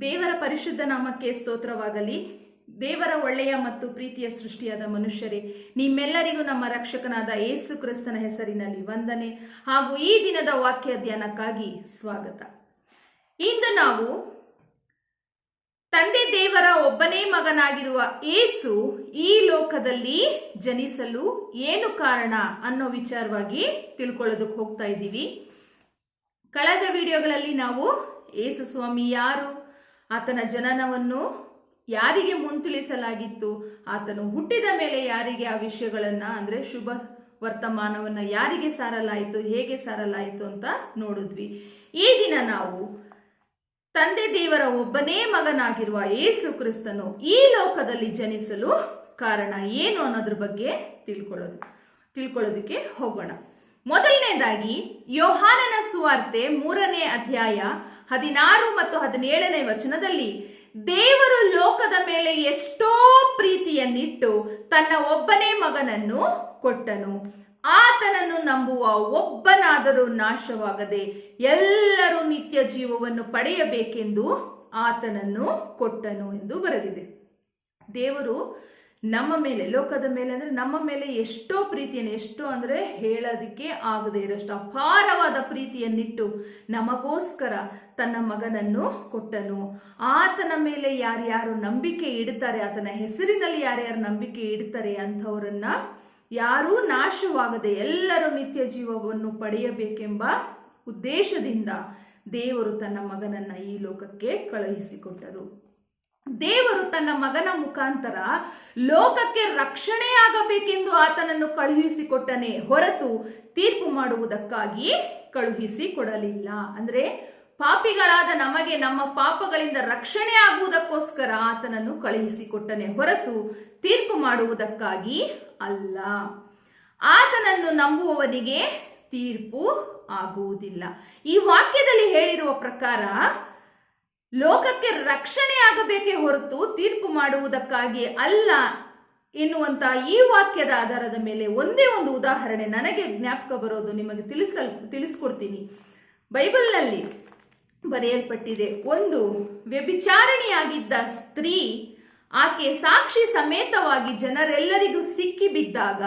ದೇವರ ಪರಿಶುದ್ಧ ನಾಮಕ್ಕೆ ಸ್ತೋತ್ರವಾಗಲಿ. ದೇವರ ಒಳ್ಳೆಯ ಮತ್ತು ಪ್ರೀತಿಯ ಸೃಷ್ಟಿಯಾದ ಮನುಷ್ಯರೇ, ನಿಮ್ಮೆಲ್ಲರಿಗೂ ನಮ್ಮ ರಕ್ಷಕನಾದ ಏಸು ಕ್ರಿಸ್ತನ ಹೆಸರಿನಲ್ಲಿ ವಂದನೆ ಹಾಗೂ ಈ ದಿನದ ವಾಕ್ಯ ಧ್ಯಾನಕ್ಕಾಗಿ ಸ್ವಾಗತ. ಇಂದು ನಾವು ತಂದೆ ದೇವರ ಒಬ್ಬನೇ ಮಗನಾಗಿರುವ ಏಸು ಈ ಲೋಕದಲ್ಲಿ ಜನಿಸಲು ಏನು ಕಾರಣ ಅನ್ನೋ ವಿಚಾರವಾಗಿ ತಿಳ್ಕೊಳ್ಳೋದಕ್ಕೆ ಹೋಗ್ತಾ ಇದ್ದೀವಿ. ಕಳೆದ ವಿಡಿಯೋಗಳಲ್ಲಿ ನಾವು ಏಸು ಸ್ವಾಮಿ ಯಾರು ಆತನ ಜನನವನ್ನು ಯಾರಿಗೆ ಮುಂತಿಳಿಸಲಾಗಿತ್ತು? ಆತನು ಹುಟ್ಟಿದ ಮೇಲೆ ಯಾರಿಗೆ ಆ ವಿಷಯಗಳನ್ನು, ಅಂದ್ರೆ ಶುಭ ವರ್ತಮಾನವನ್ನ ಯಾರಿಗೆ ಸಾರಲಾಯಿತು, ಹೇಗೆ ಸಾರಲಾಯಿತು ಅಂತ ನೋಡಿದ್ವಿ. ಈ ದಿನ ನಾವು ತಂದೆ ದೇವರ ಒಬ್ಬನೇ ಮಗನಾಗಿರುವ ಯೇಸು ಕ್ರಿಸ್ತನು ಈ ಲೋಕದಲ್ಲಿ ಜನಿಸಲು ಕಾರಣ ಏನು ಅನ್ನೋದ್ರ ಬಗ್ಗೆ ತಿಳ್ಕೊಳ್ಳೋದು, ತಿಳ್ಕೊಳ್ಳೋದಕ್ಕೆ ಹೋಗೋಣ. ಮೊದಲನೇದಾಗಿ ಯೋಹಾನನ ಸುವಾರ್ತೆ ಮೂರನೇ ಅಧ್ಯಾಯ ಹದಿನಾರು ಮತ್ತು ಹದಿನೇಳನೇ ವಚನದಲ್ಲಿ, ದೇವರು ಲೋಕದ ಮೇಲೆ ಎಷ್ಟೋ ಪ್ರೀತಿಯನ್ನಿಟ್ಟು ತನ್ನ ಒಬ್ಬನೇ ಮಗನನ್ನು ಕೊಟ್ಟನು. ಆತನನ್ನು ನಂಬುವ ಒಬ್ಬನಾದರೂ ನಾಶವಾಗದೆ ಎಲ್ಲರೂ ನಿತ್ಯ ಜೀವವನ್ನು ಪಡೆಯಬೇಕೆಂದು ಆತನನ್ನು ಕೊಟ್ಟನು ಎಂದು ಬರೆದಿದೆ. ದೇವರು ನಮ್ಮ ಮೇಲೆ, ಲೋಕದ ಮೇಲೆ ಅಂದ್ರೆ ನಮ್ಮ ಮೇಲೆ ಎಷ್ಟೋ ಪ್ರೀತಿಯನ್ನು, ಎಷ್ಟೋ ಅಂದ್ರೆ ಹೇಳೋದಕ್ಕೆ ಆಗದೆ ಇರೋಷ್ಟು ಅಪಾರವಾದ ಪ್ರೀತಿಯನ್ನಿಟ್ಟು ನಮಗೋಸ್ಕರ ತನ್ನ ಮಗನನ್ನು ಕೊಟ್ಟನು. ಆತನ ಮೇಲೆ ಯಾರ್ಯಾರು ನಂಬಿಕೆ ಇಡ್ತಾರೆ, ಆತನ ಹೆಸರಿನಲ್ಲಿ ಯಾರ್ಯಾರು ನಂಬಿಕೆ ಇಡ್ತಾರೆ ಅಂಥವರನ್ನ ಯಾರೂ ನಾಶವಾಗದೆ ಎಲ್ಲರೂ ನಿತ್ಯ ಜೀವವನ್ನು ಪಡೆಯಬೇಕೆಂಬ ಉದ್ದೇಶದಿಂದ ದೇವರು ತನ್ನ ಮಗನನ್ನ ಈ ಲೋಕಕ್ಕೆ ಕಳುಹಿಸಿಕೊಟ್ಟರು. ದೇವರು ತನ್ನ ಮಗನ ಮುಖಾಂತರ ಲೋಕಕ್ಕೆ ರಕ್ಷಣೆಯಾಗಬೇಕೆಂದು ಆತನನ್ನು ಕಳುಹಿಸಿಕೊಟ್ಟನೆ ಹೊರತು ತೀರ್ಪು ಮಾಡುವುದಕ್ಕಾಗಿ ಕಳುಹಿಸಿ ಕೊಡಲಿಲ್ಲ. ಅಂದ್ರೆ ಪಾಪಿಗಳಾದ ನಮಗೆ ನಮ್ಮ ಪಾಪಗಳಿಂದ ರಕ್ಷಣೆ ಆಗುವುದಕ್ಕೋಸ್ಕರ ಆತನನ್ನು ಕಳುಹಿಸಿಕೊಟ್ಟನೆ ಹೊರತು ತೀರ್ಪು ಮಾಡುವುದಕ್ಕಾಗಿ ಅಲ್ಲ. ಆತನನ್ನು ನಂಬುವವನಿಗೆ ತೀರ್ಪು ಆಗುವುದಿಲ್ಲ. ಈ ವಾಕ್ಯದಲ್ಲಿ ಹೇಳಿರುವ ಪ್ರಕಾರ ಲೋಕಕ್ಕೆ ರಕ್ಷಣೆ ಆಗಬೇಕೇ ಹೊರತು ತೀರ್ಪು ಮಾಡುವುದಕ್ಕಾಗಿ ಅಲ್ಲ ಎನ್ನುವಂತ ಈ ವಾಕ್ಯದ ಆಧಾರದ ಮೇಲೆ ಒಂದೇ ಒಂದು ಉದಾಹರಣೆ ನನಗೆ ಜ್ಞಾಪಕ ಬರೋದು ನಿಮಗೆ ತಿಳಿಸಲ್, ತಿಳಿಸ್ಕೊಡ್ತೀನಿ. ಬೈಬಲ್ನಲ್ಲಿ ಬರೆಯಲ್ಪಟ್ಟಿದೆ. ಒಂದು, ವ್ಯಭಿಚಾರಣಿಯಾಗಿದ್ದ ಸ್ತ್ರೀ ಆಕೆ ಸಾಕ್ಷಿ ಸಮೇತವಾಗಿ ಜನರೆಲ್ಲರಿಗೂ ಸಿಕ್ಕಿ ಬಿದ್ದಾಗ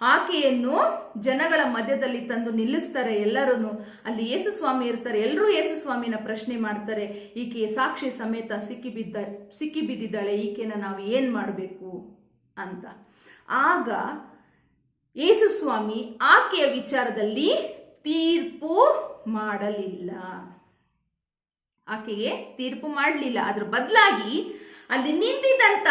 ಆಕೆಯನ್ನು ಜನಗಳ ಮಧ್ಯದಲ್ಲಿ ತಂದು ನಿಲ್ಲಿಸ್ತಾರೆ ಎಲ್ಲರೂ ಅಲ್ಲಿ ಯೇಸು ಸ್ವಾಮಿ ಇರ್ತಾರೆ ಎಲ್ಲರೂ ಯೇಸು ಸ್ವಾಮಿನ ಪ್ರಶ್ನೆ ಮಾಡ್ತಾರೆ ಈಕೆ ಸಾಕ್ಷಿ ಸಮೇತ ಸಿಕ್ಕಿ ಬಿದ್ದ, ಸಿಕ್ಕಿ ಬಿದ್ದಿದ್ದಾಳೆ, ಈಕೆನ ನಾವು ಏನು ಮಾಡಬೇಕು ಅಂತ. ಆಗ ಯೇಸು ಸ್ವಾಮಿ ಆಕೆಯ ವಿಚಾರದಲ್ಲಿ ತೀರ್ಪು ಮಾಡಲಿಲ್ಲ. ಆಕೆಗೆ ತೀರ್ಪು ಮಾಡಲಿಲ್ಲ. ಅದ್ರ ಬದಲಾಗಿ ಅಲ್ಲಿ ನಿಂತಿದ್ದಂತ,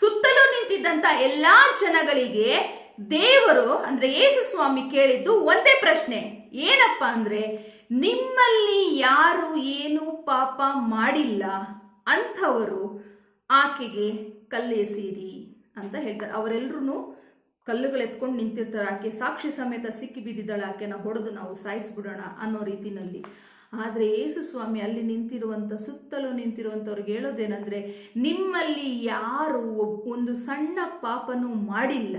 ಸುತ್ತಲೂ ನಿಂತಿದ್ದಂತ ಎಲ್ಲಾ ಜನಗಳಿಗೆ ದೇವರು, ಅಂದ್ರೆ ಯೇಸು ಸ್ವಾಮಿ ಕೇಳಿದ್ದು ಒಂದೇ ಪ್ರಶ್ನೆ. ಏನಪ್ಪ ಅಂದ್ರೆ, ನಿಮ್ಮಲ್ಲಿ ಯಾರು ಏನು ಪಾಪ ಮಾಡಿಲ್ಲ, ಅಂಥವರು ಆಕೆಗೆ ಕಲ್ಲೆಸೀರಿ ಅಂತ ಹೇಳ್ತಾರೆ. ಅವರೆಲ್ಲರೂ ಕಲ್ಲುಗಳು ಎತ್ಕೊಂಡು ನಿಂತಿರ್ತಾರೆ. ಆಕೆ ಸಾಕ್ಷಿ ಸಮೇತ ಸಿಕ್ಕಿ ಬಿದ್ದಿದ್ದಾಳೆ. ಆಕೆನ ಹೊಡೆದು ನಾವು ಸಾಯಿಸ್ಬಿಡೋಣ ಅನ್ನೋ ರೀತಿನಲ್ಲಿ. ಆದರೆ ಯೇಸು ಸ್ವಾಮಿ ಅಲ್ಲಿ ನಿಂತಿರುವಂಥ ಸುತ್ತಲೂ ನಿಂತಿರುವಂಥವ್ರಿಗೆ ಹೇಳೋದೇನೆಂದರೆ, ನಿಮ್ಮಲ್ಲಿ ಯಾರು ಒಂದು ಸಣ್ಣ ಪಾಪನೂ ಮಾಡಿಲ್ಲ,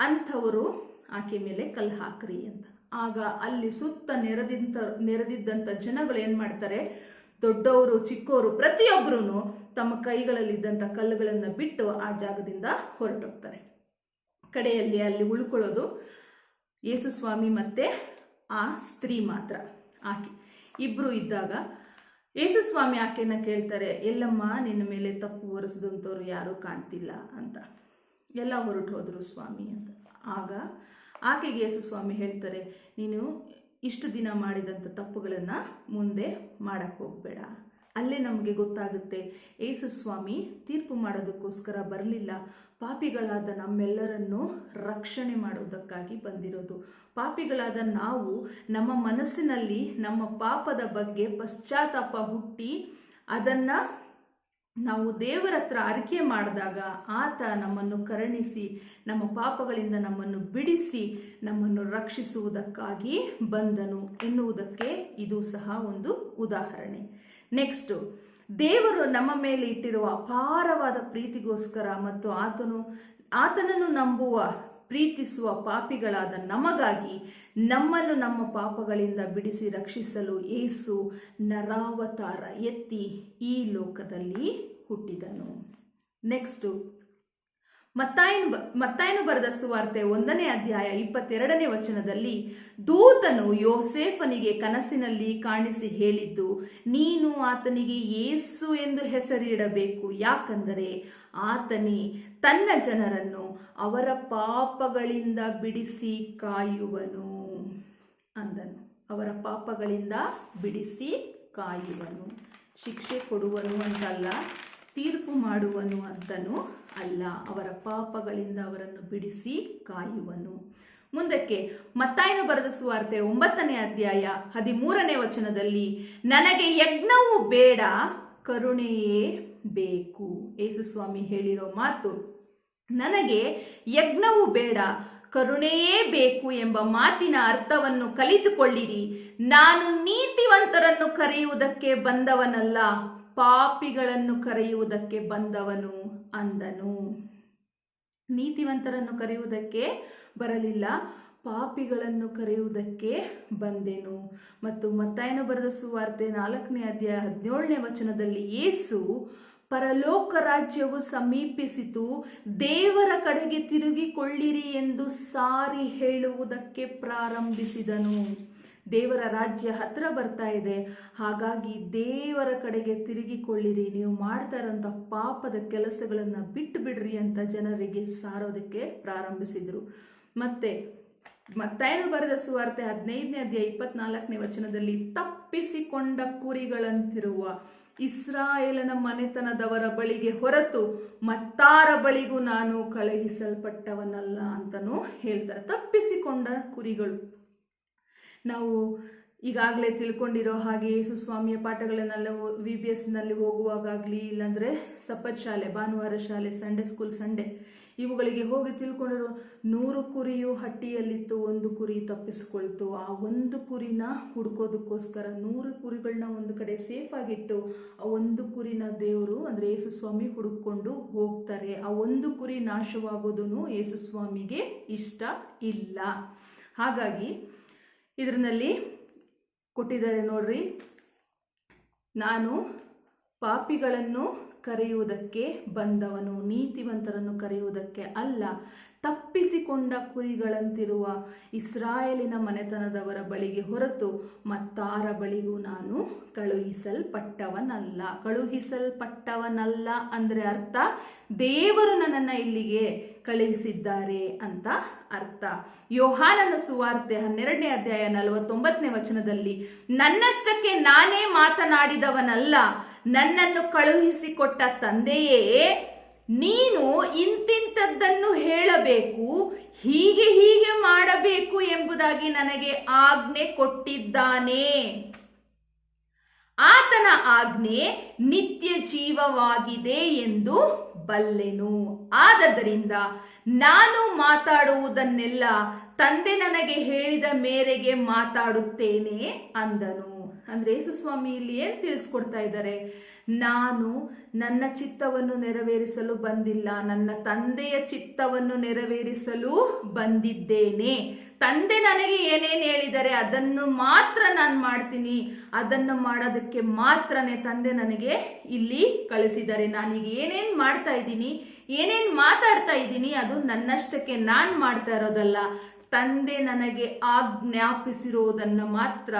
ಅಂಥವರು ಆಕೆ ಮೇಲೆ ಕಲ್ಲು ಹಾಕ್ರಿ ಅಂತ. ಆಗ ಅಲ್ಲಿ ಸುತ್ತ ನೆರೆದಿದ್ದ ನೆರೆದಿದ್ದಂಥ ಜನಗಳು ಏನು ಮಾಡ್ತಾರೆ, ದೊಡ್ಡವರು ಚಿಕ್ಕವರು ಪ್ರತಿಯೊಬ್ಬರೂ ತಮ್ಮ ಕೈಗಳಲ್ಲಿದ್ದಂಥ ಕಲ್ಲುಗಳನ್ನು ಬಿಟ್ಟು ಆ ಜಾಗದಿಂದ ಹೊರಟೋಗ್ತಾರೆ. ಕಡೆಯಲ್ಲಿ ಅಲ್ಲಿ ಉಳ್ಕೊಳ್ಳೋದು ಯೇಸು ಸ್ವಾಮಿ ಮತ್ತೆ ಆ ಸ್ತ್ರೀ ಮಾತ್ರ. ಆಕೆ ಇಬ್ರು ಇದ್ದಾಗ ಯೇಸು ಸ್ವಾಮಿ ಆಕೆನ ಕೇಳ್ತಾರೆ, ಎಲ್ಲಮ್ಮ, ನಿನ್ನ ಮೇಲೆ ತಪ್ಪು ಹೊರಿಸಿದಂಥವ್ರು ಯಾರೂ ಕಾಣ್ತಿಲ್ಲ ಅಂತ. ಎಲ್ಲ ಹೊರಟು ಹೋದರು ಸ್ವಾಮಿ ಅಂತ. ಆಗ ಆಕೆಗೆ ಯೇಸು ಸ್ವಾಮಿ ಹೇಳ್ತಾರೆ, ನೀನು ಇಷ್ಟು ದಿನ ಮಾಡಿದಂಥ ತಪ್ಪುಗಳನ್ನು ಮುಂದೆ ಮಾಡೋಕ್ಕೆ ಹೋಗಬೇಡ. ಅಲ್ಲೇ ನಮಗೆ ಗೊತ್ತಾಗುತ್ತೆ. ಯೇಸು ಸ್ವಾಮಿ ತೀರ್ಪು ಮಾಡೋದಕ್ಕೋಸ್ಕರ ಬರಲಿಲ್ಲ. ಪಾಪಿಗಳಾದ ನಮ್ಮೆಲ್ಲರನ್ನು ರಕ್ಷಣೆ ಮಾಡುವುದಕ್ಕಾಗಿ ಬಂದಿರೋದು. ಪಾಪಿಗಳಾದ ನಾವು ನಮ್ಮ ಮನಸ್ಸಿನಲ್ಲಿ ನಮ್ಮ ಪಾಪದ ಬಗ್ಗೆ ಪಶ್ಚಾತ್ತಾಪ ಹುಟ್ಟಿ ಅದನ್ನ ನಾವು ದೇವರ ಹತ್ರ ಅರಿಕೆ ಮಾಡಿದಾಗ ಆತ ನಮ್ಮನ್ನು ಕರುಣಿಸಿ, ನಮ್ಮ ಪಾಪಗಳಿಂದ ನಮ್ಮನ್ನು ಬಿಡಿಸಿ, ನಮ್ಮನ್ನು ರಕ್ಷಿಸುವುದಕ್ಕಾಗಿ ಬಂದನು ಎನ್ನುವುದಕ್ಕೆ ಇದು ಸಹ ಒಂದು ಉದಾಹರಣೆ. ನೆಕ್ಸ್ಟು ದೇವರು ನಮ್ಮ ಮೇಲೆ ಇಟ್ಟಿರುವ ಅಪಾರವಾದ ಪ್ರೀತಿಗೋಸ್ಕರ ಮತ್ತು ಆತನು, ಆತನನ್ನು ನಂಬುವ ಪ್ರೀತಿಸುವ ಪಾಪಿಗಳಾದ ನಮಗಾಗಿ ನಮ್ಮನ್ನು ನಮ್ಮ ಪಾಪಗಳಿಂದ ಬಿಡಿಸಿ ರಕ್ಷಿಸಲು ಏಸು ನರಾವತಾರ ಎತ್ತಿ ಈ ಲೋಕದಲ್ಲಿ ಹುಟ್ಟಿದನು. ನೆಕ್ಸ್ಟು ಮತ್ತಾಯನು ಮತ್ತಾಯನು ಬರೆದ ಸುವಾರ್ತೆ ಒಂದನೇ ಅಧ್ಯಾಯ ಇಪ್ಪತ್ತೆರಡನೇ ವಚನದಲ್ಲಿ, ದೂತನು ಯೋಸೇಫನಿಗೆ ಕನಸಿನಲ್ಲಿ ಕಾಣಿಸಿ ಹೇಳಿದ್ದು, ನೀನು ಆತನಿಗೆ ಯೇಸು ಎಂದು ಹೆಸರಿಡಬೇಕು. ಯಾಕಂದರೆ ಆತನಿ ತನ್ನ ಜನರನ್ನು ಅವರ ಪಾಪಗಳಿಂದ ಬಿಡಿಸಿ ಕಾಯುವನು. ಅಂದನು. ಅವರ ಪಾಪಗಳಿಂದ ಬಿಡಿಸಿ ಕಾಯುವನು. ಶಿಕ್ಷೆ ಕೊಡುವನು ಅಂತಲ್ಲ ತೀರ್ಪು ಮಾಡುವನು ಅಂತನೂ ಅಲ್ಲ, ಅವರ ಪಾಪಗಳಿಂದ ಅವರನ್ನು ಬಿಡಿಸಿ ಕಾಯುವನು. ಮುಂದಕ್ಕೆ ಮತ್ತಾಯನು ಬರೆದ ಸುವಾರ್ತೆ ಒಂಬತ್ತನೇ ಅಧ್ಯಾಯ ಹದಿಮೂರನೇ ವಚನದಲ್ಲಿ, ನನಗೆ ಯಜ್ಞವು ಬೇಡ, ಕರುಣೆಯೇ ಬೇಕು. ಯೇಸುಸ್ವಾಮಿ ಹೇಳಿರೋ ಮಾತು, ನನಗೆ ಯಜ್ಞವು ಬೇಡ, ಕರುಣೆಯೇ ಬೇಕು ಎಂಬ ಮಾತಿನ ಅರ್ಥವನ್ನು ಕಲಿತುಕೊಳ್ಳಿರಿ. ನಾನು ನೀತಿವಂತರನ್ನು ಕರೆಯುವುದಕ್ಕೆ ಬಂದವನಲ್ಲ ಪಾಪಿಗಳನ್ನು ಕರೆಯುವುದಕ್ಕೆ ಬಂದವನು ಅಂದನು. ನೀತಿವಂತರನ್ನು ಕರೆಯುವುದಕ್ಕೆ ಬರಲಿಲ್ಲ, ಪಾಪಿಗಳನ್ನು ಕರೆಯುವುದಕ್ಕೆ ಬಂದೆನು. ಮತ್ತು ಮತ್ತಾಯನು ಬರೆದ ಸುವಾರ್ತೆ ನಾಲ್ಕನೇ ಅಧ್ಯಾಯ ಹದಿನೇಳನೇ ವಚನದಲ್ಲಿ ಯೇಸು ಪರಲೋಕ ರಾಜ್ಯವು ಸಮೀಪಿಸಿತು, ದೇವರ ಕಡೆಗೆ ತಿರುಗಿಕೊಳ್ಳಿರಿ ಎಂದು ಸಾರಿ ಹೇಳುವುದಕ್ಕೆ ಪ್ರಾರಂಭಿಸಿದನು. ದೇವರ ರಾಜ್ಯ ಹತ್ರ ಬರ್ತಾ ಇದೆ. ಹಾಗಾಗಿ ದೇವರ ಕಡೆಗೆ ತಿರುಗಿಕೊಳ್ಳಿರಿ. ನೀವು ಮಾಡ್ತಾ ಇರೋಂಥ ಪಾಪದ ಕೆಲಸಗಳನ್ನು ಬಿಟ್ಟು ಬಿಡ್ರಿ ಅಂತ ಜನರಿಗೆ ಸಾರೋದಕ್ಕೆ ಪ್ರಾರಂಭಿಸಿದರು. ಮತ್ತೆ ಮತ್ತಾಯನು ಬರೆದ ಸುವಾರ್ತೆ ಹದಿನೈದನೇ ಅಧ್ಯಾಯ ಇಪ್ಪತ್ನಾಲ್ಕನೇ ವಚನದಲ್ಲಿ, ತಪ್ಪಿಸಿಕೊಂಡ ಕುರಿಗಳಂತಿರುವ ಇಸ್ರಾಯೇಲನ ಮನೆತನದವರ ಬಳಿಗೆ ಹೊರತು ಮತ್ತಾರ ಬಳಿಗೂ ನಾನು ಕಳುಹಿಸಲ್ಪಟ್ಟವನಲ್ಲ ಅಂತನೂ ಹೇಳ್ತಾರೆ. ತಪ್ಪಿಸಿಕೊಂಡ ಕುರಿಗಳು. ನಾವು ಈಗಾಗಲೇ ತಿಳ್ಕೊಂಡಿರೋ ಹಾಗೆ ಯೇಸು ಸ್ವಾಮಿಯ ಪಾಠಗಳನ್ನೆಲ್ಲ ವಿ ಬಿ ಎಸ್ನಲ್ಲಿ ಹೋಗುವಾಗಲಿ ಇಲ್ಲಾಂದರೆ ಸಪತ್ ಶಾಲೆ, ಭಾನುವಾರ ಶಾಲೆ ಸಂಡೇ ಸ್ಕೂಲ್ ಸಂಡೇ ಇವುಗಳಿಗೆ ಹೋಗಿ ತಿಳ್ಕೊಂಡಿರೋ ನೂರು ಕುರಿಯು ಹಟ್ಟಿಯಲ್ಲಿತ್ತು, ಒಂದು ಕುರಿ ತಪ್ಪಿಸ್ಕೊಳ್ತು. ಆ ಒಂದು ಕುರಿನ ಹುಡ್ಕೋದಕ್ಕೋಸ್ಕರ ನೂರು ಕುರಿಗಳನ್ನ ಒಂದು ಕಡೆ ಸೇಫ್ ಆಗಿಟ್ಟು ಆ ಒಂದು ಕುರಿನ ದೇವರು, ಅಂದರೆ ಯೇಸು ಸ್ವಾಮಿ ಹುಡುಕೊಂಡು ಹೋಗ್ತಾರೆ. ಆ ಒಂದು ಕುರಿ ನಾಶವಾಗೋದೂ ಯೇಸು ಸ್ವಾಮಿಗೆ ಇಷ್ಟ ಇಲ್ಲ. ಹಾಗಾಗಿ ಇದರಲ್ಲಿ ಕೊಟ್ಟಿದ್ದಾರೆ ನೋಡ್ರಿ. ನಾನು ಪಾಪಿಗಳನ್ನು ಕರೆಯುವುದಕ್ಕೆ ಬಂದವನು, ನೀತಿವಂತರನ್ನು ಕರೆಯುವುದಕ್ಕೆ ಅಲ್ಲ, ತಪ್ಪಿಸಿಕೊಂಡ ಕುರಿಗಳಂತಿರುವ ಇಸ್ರಾಯೇಲಿನ ಮನೆತನದವರ ಬಳಿಗೆ ಹೊರತು ಮತ್ತಾರ ಬಳಿಗೂ ನಾನು ಕಳುಹಿಸಲ್ಪಟ್ಟವನಲ್ಲ. ಕಳುಹಿಸಲ್ಪಟ್ಟವನಲ್ಲ ಅಂದರೆ ಅರ್ಥ, ದೇವರು ನನ್ನನ್ನು ಇಲ್ಲಿಗೆ ಕಳುಹಿಸಿದ್ದಾರೆ ಅಂತ ಅರ್ಥ. ಯೋಹಾನನ ಸುವಾರ್ತೆ ಹನ್ನೆರಡನೇ ಅಧ್ಯಾಯ ನಲವತ್ತೊಂಬತ್ತನೇ ವಚನದಲ್ಲಿ, ನನ್ನಷ್ಟಕ್ಕೆ ನಾನೇ ಮಾತನಾಡಿದವನಲ್ಲ ನನ್ನನ್ನು ಕಳುಹಿಸಿಕೊಟ್ಟ ತಂದೆಯೇ, ನೀನು ಇಂತಿಂಥದ್ದನ್ನು ಹೇಳಬೇಕು, ಹೀಗೆ ಹೀಗೆ ಮಾಡಬೇಕು ಎಂಬುದಾಗಿ ನನಗೆ ಆಜ್ಞೆ ಕೊಟ್ಟಿದ್ದಾನೆ. ಆತನ ಆಜ್ಞೆ ನಿತ್ಯ ಜೀವವಾಗಿದೆ ಎಂದು ಬಲ್ಲೆನು. ಆದ್ದರಿಂದ ನಾನು ಮಾತಾಡುವುದನ್ನೆಲ್ಲ ತಂದೆ ನನಗೆ ಹೇಳಿದ ಮೇರೆಗೆ ಮಾತಾಡುತ್ತೇನೆ ಅಂದನು. ಅಂದ್ರೆ ಯೇಸುಸ್ವಾಮಿ ಇಲ್ಲಿ ಏನು ತಿಳಿಸ್ಕೊಡ್ತಾ ಇದ್ದಾರೆ? ನಾನು ನನ್ನ ಚಿತ್ತವನ್ನು ನೆರವೇರಿಸಲು ಬಂದಿಲ್ಲ, ನನ್ನ ತಂದೆಯ ಚಿತ್ತವನ್ನು ನೆರವೇರಿಸಲು ಬಂದಿದ್ದೇನೆ. ತಂದೆ ನನಗೆ ಏನೇನು ಹೇಳಿದರೆ ಅದನ್ನು ಮಾತ್ರ ನಾನು ಮಾಡ್ತೀನಿ. ಅದನ್ನು ಮಾಡೋದಕ್ಕೆ ಮಾತ್ರನೇ ತಂದೆ ನನಗೆ ಇಲ್ಲಿ ಕಳಿಸಿದ್ದಾರೆ. ನಾನೀಗ ಏನೇನು ಮಾಡ್ತಾ ಇದ್ದೀನಿ, ಏನೇನು ಮಾತಾಡ್ತಾ ಇದ್ದೀನಿ ಅದು ನನ್ನಷ್ಟಕ್ಕೆ ನಾನು ಮಾಡ್ತಾ ಇರೋದಲ್ಲ. ತಂದೆ ನನಗೆ ಆಜ್ಞಾಪಿಸಿರೋದನ್ನು ಮಾತ್ರ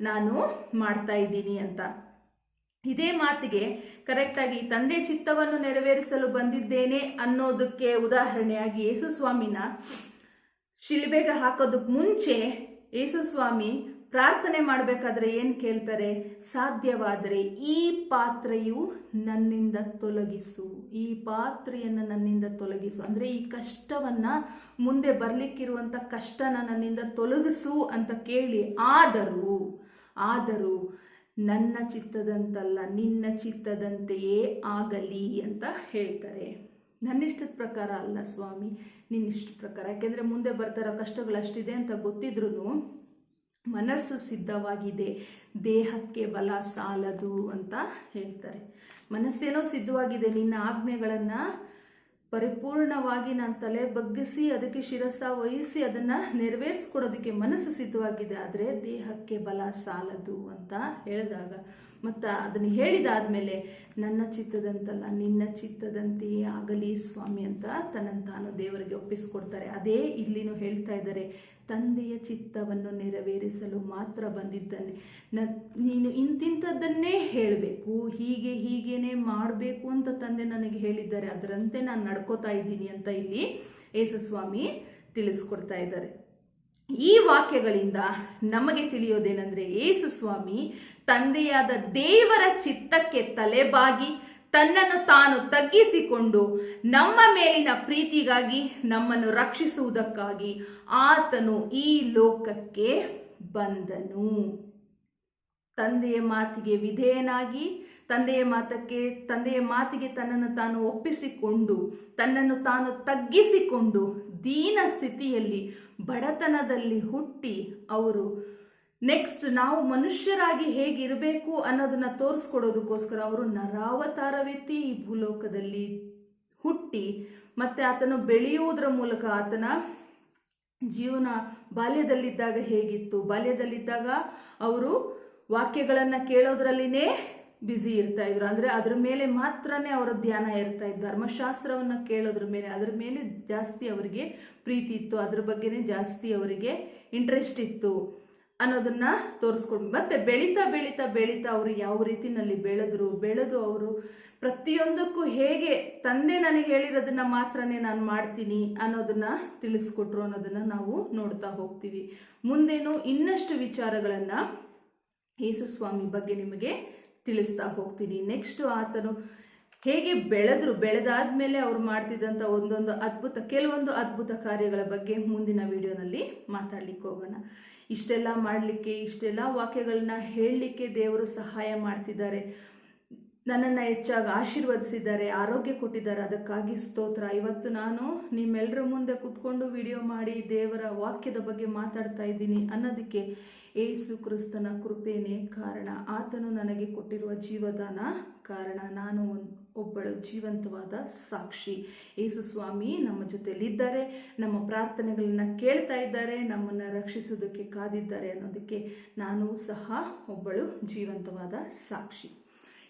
ನಾನು ಮಾಡ್ತಾ ಇದ್ದೀನಿ ಅಂತ. ಇದೇ ಮಾತಿಗೆ ಕರೆಕ್ಟಾಗಿ ತಂದೆ ಚಿತ್ತವನ್ನು ನೆರವೇರಿಸಲು ಬಂದಿದ್ದೇನೆ ಅನ್ನೋದಕ್ಕೆ ಉದಾಹರಣೆಯಾಗಿ ಯೇಸು ಸ್ವಾಮಿನ ಶಿಲ್ಬೆಗೆ ಹಾಕೋದಕ್ಕೆ ಮುಂಚೆ ಯೇಸು ಸ್ವಾಮಿ ಪ್ರಾರ್ಥನೆ ಮಾಡಬೇಕಾದ್ರೆ ಏನು ಕೇಳ್ತಾರೆ? ಸಾಧ್ಯವಾದರೆ ಈ ಪಾತ್ರೆಯು ನನ್ನಿಂದ ತೊಲಗಿಸು. ಈ ಪಾತ್ರೆಯನ್ನು ನನ್ನಿಂದ ತೊಲಗಿಸು. ಅಂದರೆ ಈ ಕಷ್ಟವನ್ನು ಮುಂದೆ ಬರಲಿಕ್ಕಿರುವಂಥ ಕಷ್ಟನ ನನ್ನಿಂದ ತೊಲಗಿಸು ಅಂತ ಕೇಳಿ ಆದರೂ ಆದರೂ ನನ್ನ ಚಿತ್ತದಂತಲ್ಲ, ನಿನ್ನ ಚಿತ್ತದಂತೆಯೇ ಆಗಲಿ ಅಂತ ಹೇಳ್ತಾರೆ. ನನ್ನಿಷ್ಟದ ಪ್ರಕಾರ ಅಲ್ಲ ಸ್ವಾಮಿ, ನಿನ್ನಿಷ್ಟದ ಪ್ರಕಾರ. ಯಾಕೆಂದರೆ ಮುಂದೆ ಬರ್ತಾರೋ ಕಷ್ಟಗಳು ಅಷ್ಟಿದೆ ಅಂತ ಗೊತ್ತಿದ್ರೂ ಮನಸ್ಸು ಸಿದ್ಧವಾಗಿದೆ, ದೇಹಕ್ಕೆ ಬಲ ಸಾಲದು ಅಂತ ಹೇಳ್ತಾರೆ. ಮನಸ್ಸೇನೋ ಸಿದ್ಧವಾಗಿದೆ, ನಿನ್ನ ಆಜ್ಞೆಗಳನ್ನು ಪರಿಪೂರ್ಣವಾಗಿ ನಾನು ತಲೆ ಬಗ್ಗಿಸಿ ಅದಕ್ಕೆ ಶಿರಸ ವಹಿಸಿ ಅದನ್ನು ನೆರವೇರಿಸ್ಕೊಡೋದಕ್ಕೆ ಮನಸ್ಸು ಸಿದ್ಧವಾಗಿದೆ, ಆದರೆ ದೇಹಕ್ಕೆ ಬಲ ಸಾಲದು ಅಂತ ಹೇಳಿದಾಗ ಮತ್ತು ಅದನ್ನು ಹೇಳಿದಾದ್ಮೇಲೆ ನನ್ನ ಚಿತ್ತದಂತಲ್ಲ, ನಿನ್ನ ಚಿತ್ತದಂತೆಯೇ ಆಗಲಿ ಸ್ವಾಮಿ ಅಂತ ತನ್ನನ್ನು ತಾನು ದೇವರಿಗೆ ಒಪ್ಪಿಸ್ಕೊಡ್ತಾರೆ. ಅದೇ ಇಲ್ಲಿನೂ ಹೇಳ್ತಾ ಇದ್ದಾರೆ, ತಂದೆಯ ಚಿತ್ತವನ್ನು ನೆರವೇರಿಸಲು ಮಾತ್ರ ಬಂದಿದ್ದಾನೆ. ನ, ನೀನು ಇಂತಿಂಥದ್ದನ್ನೇ ಹೇಳಬೇಕು, ಹೀಗೆ ಹೀಗೇನೆ ಮಾಡಬೇಕು ಅಂತ ತಂದೆ ನನಗೆ ಹೇಳಿದ್ದಾರೆ. ಅದರಂತೆ ನಾನು ನಡ್ಕೋತಾ ಇದ್ದೀನಿ ಅಂತ ಇಲ್ಲಿ ಯೇಸುಸ್ವಾಮಿ ತಿಳಿಸ್ಕೊಡ್ತಾ ಇದ್ದಾರೆ. ಈ ವಾಕ್ಯಗಳಿಂದ ನಮಗೆ ತಿಳಿಯೋದೇನೆಂದ್ರೆ ಯೇಸು ಸ್ವಾಮಿ ತಂದೆಯಾದ ದೇವರ ಚಿತ್ತಕ್ಕೆ ತಲೆಬಾಗಿ ತನ್ನನ್ನು ತಾನು ತಗ್ಗಿಸಿಕೊಂಡು ನಮ್ಮ ಮೇಲಿನ ಪ್ರೀತಿಗಾಗಿ ನಮ್ಮನ್ನು ರಕ್ಷಿಸುವುದಕ್ಕಾಗಿ ಆತನು ಈ ಲೋಕಕ್ಕೆ ಬಂದನು. ತಂದೆಯ ಮಾತಿಗೆ ವಿಧೇಯನಾಗಿ, ತಂದೆಯ ಮಾತಕ್ಕೆ, ತಂದೆಯ ಮಾತಿಗೆ ತನ್ನನ್ನು ತಾನು ಒಪ್ಪಿಸಿಕೊಂಡು, ತನ್ನನ್ನು ತಾನು ತಗ್ಗಿಸಿಕೊಂಡು ದೀನ ಸ್ಥಿತಿಯಲ್ಲಿ ಬಡತನದಲ್ಲಿ ಹುಟ್ಟಿ ಅವರು ನೆಕ್ಸ್ಟ್ ನಾವು ಮನುಷ್ಯರಾಗಿ ಹೇಗಿರಬೇಕು ಅನ್ನೋದನ್ನ ತೋರಿಸ್ಕೊಡೋದಕ್ಕೋಸ್ಕರ ಅವರು ನರಾವತಾರವೆತ್ತಿ ಈ ಭೂಲೋಕದಲ್ಲಿ ಹುಟ್ಟಿ ಮತ್ತೆ ಆತನು ಬೆಳೆಯುವುದರ ಮೂಲಕ ಆತನ ಜೀವನ ಬಾಲ್ಯದಲ್ಲಿದ್ದಾಗ ಹೇಗಿತ್ತು? ಬಾಲ್ಯದಲ್ಲಿದ್ದಾಗ ಅವರು ವಾಕ್ಯಗಳನ್ನು ಕೇಳೋದ್ರಲ್ಲಿನೇ ಬ್ಯುಸಿ ಇರ್ತಾ ಇದ್ರು. ಅಂದ್ರೆ ಅದ್ರ ಮೇಲೆ ಮಾತ್ರನೇ ಅವರ ಧ್ಯಾನ ಇರ್ತಾ ಇತ್ತು. ಧರ್ಮಶಾಸ್ತ್ರವನ್ನ ಕೇಳೋದ್ರ ಮೇಲೆ, ಅದ್ರ ಮೇಲೆ ಜಾಸ್ತಿ ಅವರಿಗೆ ಪ್ರೀತಿ ಇತ್ತು. ಅದ್ರ ಬಗ್ಗೆನೇ ಜಾಸ್ತಿ ಅವರಿಗೆ ಇಂಟ್ರೆಸ್ಟ್ ಇತ್ತು ಅನ್ನೋದನ್ನ ತೋರಿಸ್ಕೊಂಡು ಮತ್ತೆ ಬೆಳೀತಾ ಬೆಳೀತಾ ಬೆಳೀತಾ ಅವರು ಯಾವ ರೀತಿನಲ್ಲಿ ಬೆಳೆದ್ರು, ಬೆಳೆದು ಅವರು ಪ್ರತಿಯೊಂದಕ್ಕೂ ಹೇಗೆ ತಂದೆ ನನಗೆ ಹೇಳಿರೋದನ್ನ ಮಾತ್ರನೇ ನಾನು ಮಾಡ್ತೀನಿ ಅನ್ನೋದನ್ನ ತಿಳಿಸ್ಕೊಟ್ರು ಅನ್ನೋದನ್ನ ನಾವು ನೋಡ್ತಾ ಹೋಗ್ತೀವಿ. ಮುಂದೇನು ಇನ್ನಷ್ಟು ವಿಚಾರಗಳನ್ನ ಯೇಸುಸ್ವಾಮಿ ಬಗ್ಗೆ ನಿಮಗೆ ತಿಳಿಸ್ತಾ ಹೋಗ್ತೀನಿ. ನೆಕ್ಸ್ಟ್ ಆತನು ಹೇಗೆ ಬೆಳೆದ್ರು, ಬೆಳೆದಾದ್ಮೇಲೆ ಅವ್ರು ಮಾಡ್ತಿದ್ದಂಥ ಒಂದೊಂದು ಅದ್ಭುತ, ಕೆಲವೊಂದು ಅದ್ಭುತ ಕಾರ್ಯಗಳ ಬಗ್ಗೆ ಮುಂದಿನ ವಿಡಿಯೋನಲ್ಲಿ ಮಾತಾಡ್ಲಿಕ್ಕೆ ಹೋಗೋಣ. ಇಷ್ಟೆಲ್ಲ ಮಾಡಲಿಕ್ಕೆ, ಇಷ್ಟೆಲ್ಲ ವಾಕ್ಯಗಳನ್ನ ಹೇಳಲಿಕ್ಕೆ ದೇವರು ಸಹಾಯ ಮಾಡ್ತಿದ್ದಾರೆ. ನನ್ನನ್ನು ಹೆಚ್ಚಾಗಿ ಆಶೀರ್ವದಿಸಿದ್ದಾರೆ, ಆರೋಗ್ಯ ಕೊಟ್ಟಿದ್ದಾರೆ. ಅದಕ್ಕಾಗಿ ಸ್ತೋತ್ರ. ಇವತ್ತು ನಾನು ನಿಮ್ಮೆಲ್ಲರ ಮುಂದೆ ಕುತ್ಕೊಂಡು ವಿಡಿಯೋ ಮಾಡಿ ದೇವರ ವಾಕ್ಯದ ಬಗ್ಗೆ ಮಾತಾಡ್ತಾ ಇದ್ದೀನಿ ಅನ್ನೋದಕ್ಕೆ ಏಸು ಕ್ರಿಸ್ತನ ಕೃಪೆನೇ ಕಾರಣ. ಆತನು ನನಗೆ ಕೊಟ್ಟಿರುವ ಜೀವದಾನ ಕಾರಣ. ನಾನು ಒಬ್ಬಳು ಜೀವಂತವಾದ ಸಾಕ್ಷಿ. ಏಸು ಸ್ವಾಮಿ ನಮ್ಮ ಜೊತೆಯಲ್ಲಿದ್ದಾರೆ. ನಮ್ಮ ಪ್ರಾರ್ಥನೆಗಳನ್ನ ಕೇಳ್ತಾ ಇದ್ದಾರೆ. ನಮ್ಮನ್ನು ರಕ್ಷಿಸೋದಕ್ಕೆ ಕಾದಿದ್ದಾರೆ ಅನ್ನೋದಕ್ಕೆ ನಾನು ಸಹ ಒಬ್ಬಳು ಜೀವಂತವಾದ ಸಾಕ್ಷಿ.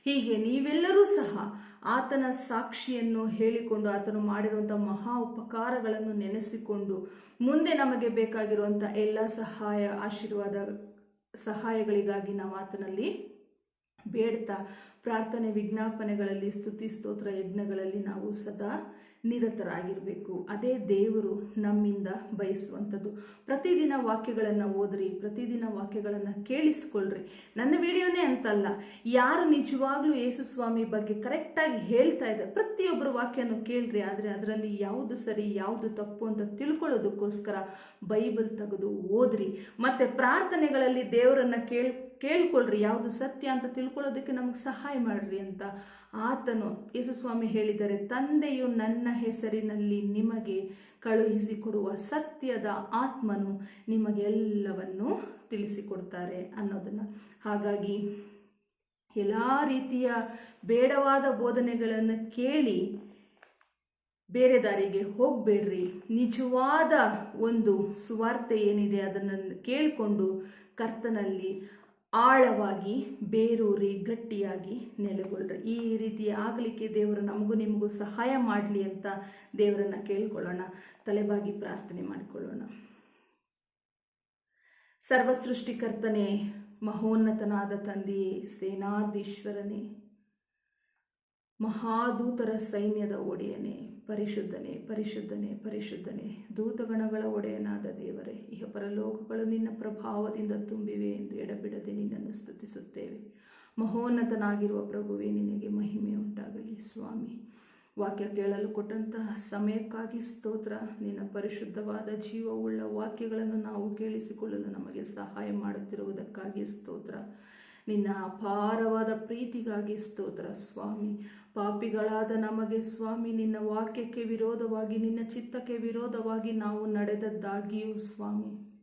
ಹೀಗೆ ನೀವೆಲ್ಲರೂ ಸಹ ಆತನ ಸಾಕ್ಷಿಯನ್ನು ಹೇಳಿಕೊಂಡು ಆತನು ಮಾಡಿರುವಂಥ ಮಹಾ ಉಪಕಾರಗಳನ್ನು ನೆನೆಸಿಕೊಂಡು ಮುಂದೆ ನಮಗೆ ಬೇಕಾಗಿರುವಂಥ ಎಲ್ಲ ಸಹಾಯ, ಆಶೀರ್ವಾದ ಸಹಾಯಗಳಿಗಾಗಿ ನಾವು ಆತನಲ್ಲಿ ಬೇಡ್ತಾ ಪ್ರಾರ್ಥನೆ ವಿಜ್ಞಾಪನೆಗಳಲ್ಲಿ, ಸ್ತುತಿ ಸ್ತೋತ್ರ ಯಜ್ಞಗಳಲ್ಲಿ ನಾವು ಸದಾ ನಿರತರಾಗಿರಬೇಕು. ಅದೇ ದೇವರು ನಮ್ಮಿಂದ ಬಯಸುವಂಥದ್ದು. ಪ್ರತಿದಿನ ವಾಕ್ಯಗಳನ್ನು ಓದ್ರಿ, ಪ್ರತಿದಿನ ವಾಕ್ಯಗಳನ್ನು ಕೇಳಿಸ್ಕೊಳ್ರಿ. ನನ್ನ ವಿಡಿಯೋನೇ ಅಂತಲ್ಲ, ಯಾರು ನಿಜವಾಗ್ಲೂ ಯೇಸು ಸ್ವಾಮಿ ಬಗ್ಗೆ ಕರೆಕ್ಟಾಗಿ ಹೇಳ್ತಾ ಇದ್ದಾರೆ. ಪ್ರತಿಯೊಬ್ಬರು ವಾಕ್ಯನೂ ಕೇಳ್ರಿ, ಆದರೆ ಅದರಲ್ಲಿ ಯಾವುದು ಸರಿ, ಯಾವುದು ತಪ್ಪು ಅಂತ ತಿಳ್ಕೊಳ್ಳೋದಕ್ಕೋಸ್ಕರ ಬೈಬಲ್ ತೆಗೆದು ಓದ್ರಿ. ಮತ್ತು ಪ್ರಾರ್ಥನೆಗಳಲ್ಲಿ ದೇವರನ್ನು ಕೇಳ್ ಕೇಳ್ಕೊಳ್ರಿ, ಯಾವುದು ಸತ್ಯ ಅಂತ ತಿಳ್ಕೊಳ್ಳೋದಕ್ಕೆ ನಮಗೆ ಸಹಾಯ ಮಾಡ್ರಿ ಅಂತ ಆತನು ಯೇಸುಸ್ವಾಮಿ ಹೇಳಿದರೆ, ತಂದೆಯು ನನ್ನ ಹೆಸರಿನಲ್ಲಿ ನಿಮಗೆ ಕಳುಹಿಸಿಕೊಡುವ ಸತ್ಯದ ಆತ್ಮನು ನಿಮಗೆಲ್ಲವನ್ನು ತಿಳಿಸಿಕೊಡ್ತಾರೆ ಅನ್ನೋದನ್ನು. ಹಾಗಾಗಿ ಎಲ್ಲ ರೀತಿಯ ಬೇಡವಾದ ಬೋಧನೆಗಳನ್ನು ಕೇಳಿ ಬೇರೆ ದಾರಿಗೆ ಹೋಗಬೇಡ್ರಿ. ನಿಜವಾದ ಒಂದು ಸ್ವಾರ್ಥ ಏನಿದೆ ಅದನ್ನು ಕೇಳಿಕೊಂಡು ಕರ್ತನಲ್ಲಿ ಆಳವಾಗಿ, ಬೇರೂರಿ, ಗಟ್ಟಿಯಾಗಿ ನೆಲೆಗೊಳ್ಳ್ರಿ ಈ ರೀತಿ ಆಗಲಿಕ್ಕೆ ದೇವರು ನಮಗೂ ನಿಮಗೂ ಸಹಾಯ ಮಾಡಲಿ ಅಂತ ದೇವರನ್ನು ಕೇಳ್ಕೊಳ್ಳೋಣ, ತಲೆಬಾಗಿ ಪ್ರಾರ್ಥನೆ ಮಾಡಿಕೊಳ್ಳೋಣ. ಸರ್ವಸೃಷ್ಟಿಕರ್ತನೇ, ಮಹೋನ್ನತನಾದ ತಂದೆಯೇ ಸೇನಾಧೀಶ್ವರನೇ, ಮಹಾದೂತರ ಸೈನ್ಯದ ಒಡೆಯನೇ ಪರಿಶುದ್ಧನೇ ಪರಿಶುದ್ಧನೇ ಪರಿಶುದ್ಧನೇ. ದೂತಗಣಗಳ ಒಡೆಯನಾದ ದೇವರೇ, ಇಹ ಪರಲೋಕಗಳು ನಿನ್ನ ಪ್ರಭಾವದಿಂದ ತುಂಬಿವೆ ಎಂದು ಎಡಬಿಡದೆ ನಿನ್ನನ್ನು ಸ್ತುತಿಸುತ್ತೇವೆ. ಮಹೋನ್ನತನಾಗಿರುವ ಪ್ರಭುವೇ, ನಿನಗೆ ಮಹಿಮೆ ಉಂಟಾಗಲಿ ಸ್ವಾಮಿ. ವಾಕ್ಯ ಕೇಳಲು ಕೊಟ್ಟಂತಹ ಸಮಯಕ್ಕಾಗಿ ಸ್ತೋತ್ರ. ನಿನ್ನ ಪರಿಶುದ್ಧವಾದ ಜೀವವುಳ್ಳ ವಾಕ್ಯಗಳನ್ನು ನಾವು ಕೇಳಿಸಿಕೊಳ್ಳಲು ನಮಗೆ ಸಹಾಯ ಮಾಡುತ್ತಿರುವುದಕ್ಕಾಗಿ ಸ್ತೋತ್ರ. ನಿನ್ನ ಅಪಾರವಾದ ಪ್ರೀತಿಗಾಗಿ ಸ್ತೋತ್ರ ಸ್ವಾಮಿ. ಪಾಪಿಗಳಾದ ನಮಗೆ ಸ್ವಾಮಿ, ನಿನ್ನ ವಾಕ್ಯಕ್ಕೆ ವಿರೋಧವಾಗಿ, ನಿನ್ನ ಚಿತ್ತಕ್ಕೆ ವಿರೋಧವಾಗಿ ನಾವು ನಡೆದದ್ದಾಗಿಯೂ ಸ್ವಾಮಿ,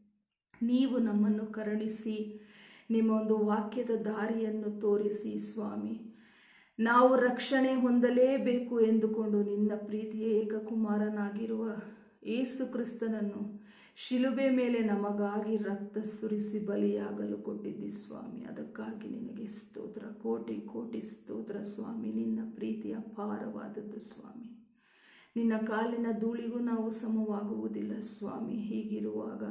ನೀವು ನಮ್ಮನ್ನು ಕರುಣಿಸಿ, ನಿಮ್ಮ ಒಂದು ವಾಕ್ಯದ ದಾರಿಯನ್ನು ತೋರಿಸಿ ಸ್ವಾಮಿ. ನಾವು ರಕ್ಷಣೆ ಹೊಂದಲೇಬೇಕು ಎಂದುಕೊಂಡು ನಿನ್ನ ಪ್ರೀತಿಯ ಏಕಕುಮಾರನಾಗಿರುವ ಏಸು ಕ್ರಿಸ್ತನನ್ನು ಶಿಲುಬೆ ಮೇಲೆ ನಮಗಾಗಿ ರಕ್ತ ಸುರಿಸಿ ಬಲಿಯಾಗಲು ಕೊಟ್ಟಿದ್ದಿ ಸ್ವಾಮಿ. ಅದಕ್ಕಾಗಿ ನಿನಗೆ ಸ್ತೋತ್ರ, ಕೋಟಿ ಕೋಟಿ ಸ್ತೋತ್ರ ಸ್ವಾಮಿ. ನಿನ್ನ ಪ್ರೀತಿ ಅಪಾರವಾದದ್ದು ಸ್ವಾಮಿ. ನಿನ್ನ ಕಾಲಿನ ಧೂಳಿಗೂ ನಾವು ಸಮವಾಗುವುದಿಲ್ಲ ಸ್ವಾಮಿ. ಹೀಗಿರುವಾಗ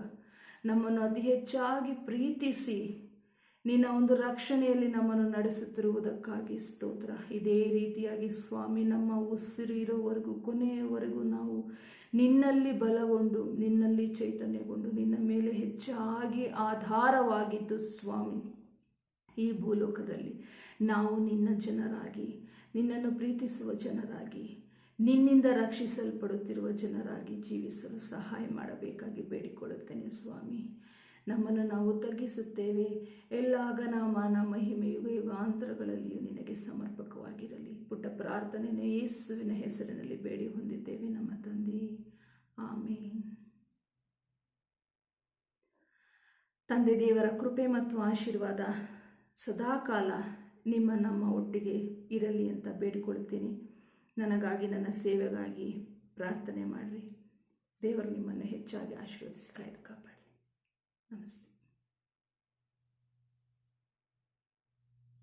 ನಮ್ಮನ್ನು ಅತಿ ಹೆಚ್ಚಾಗಿ ಪ್ರೀತಿಸಿ ನಿನ್ನ ಒಂದು ರಕ್ಷಣೆಯಲ್ಲಿ ನಮ್ಮನ್ನು ನಡೆಸುತ್ತಿರುವುದಕ್ಕಾಗಿ ಸ್ತೋತ್ರ. ಇದೇ ರೀತಿಯಾಗಿ ಸ್ವಾಮಿ, ನಮ್ಮ ಉಸಿರು ಇರೋವರೆಗೂ, ಕೊನೆಯವರೆಗೂ ನಾವು ನಿನ್ನಲ್ಲಿ ಬಲಗೊಂಡು, ನಿನ್ನಲ್ಲಿ ಚೈತನ್ಯಗೊಂಡು, ನಿನ್ನ ಮೇಲೆ ಹೆಚ್ಚಾಗಿ ಆಧಾರವಾಗಿದ್ದು ಸ್ವಾಮಿ, ಈ ಭೂಲೋಕದಲ್ಲಿ ನಾವು ನಿನ್ನ ಜನರಾಗಿ, ನಿನ್ನನ್ನು ಪ್ರೀತಿಸುವ ಜನರಾಗಿ, ನಿನ್ನಿಂದ ರಕ್ಷಿಸಲ್ಪಡುತ್ತಿರುವ ಜನರಾಗಿ ಜೀವಿಸಲು ಸಹಾಯ ಮಾಡಬೇಕಾಗಿ ಬೇಡಿಕೊಳ್ಳುತ್ತೇನೆ ಸ್ವಾಮಿ. ನಮ್ಮನ್ನು ನಾವು ತಗ್ಗಿಸುತ್ತೇವೆ. ಎಲ್ಲ ಘನಮಾನ ಮಹಿಮೆ ಯುಗ ಯುಗಾಂತರಗಳಲ್ಲಿಯೂ ನಿನಗೆ ಸಮರ್ಪಕವಾಗಿರಲಿ. ಪುಟ್ಟ ಪ್ರಾರ್ಥನೆಯನ್ನು ಯೇಸುವಿನ ಹೆಸರಿನಲ್ಲಿ ಬೇಡಿ ಹೊಂದಿದ್ದೇವೆ ನಮ್ಮ ತಂದೆ. ಆಮೇನ್. ತಂದೆ ದೇವರ ಕೃಪೆ ಮತ್ತು ಆಶೀರ್ವಾದ ಸದಾಕಾಲ ನಿಮ್ಮ ನಮ್ಮ ಒಟ್ಟಿಗೆ ಇರಲಿ ಅಂತ ಬೇಡಿಕೊಳ್ತೀನಿ ನನಗಾಗಿ ನನ್ನ ಸೇವೆಗಾಗಿ ಪ್ರಾರ್ಥನೆ ಮಾಡಿರಿ. ದೇವರು ನಿಮ್ಮನ್ನು ಹೆಚ್ಚಾಗಿ ಆಶೀರ್ವದಿಸಿ ಕಾಯ್ದು ಕಾಪಾಡಲಿ Namaste.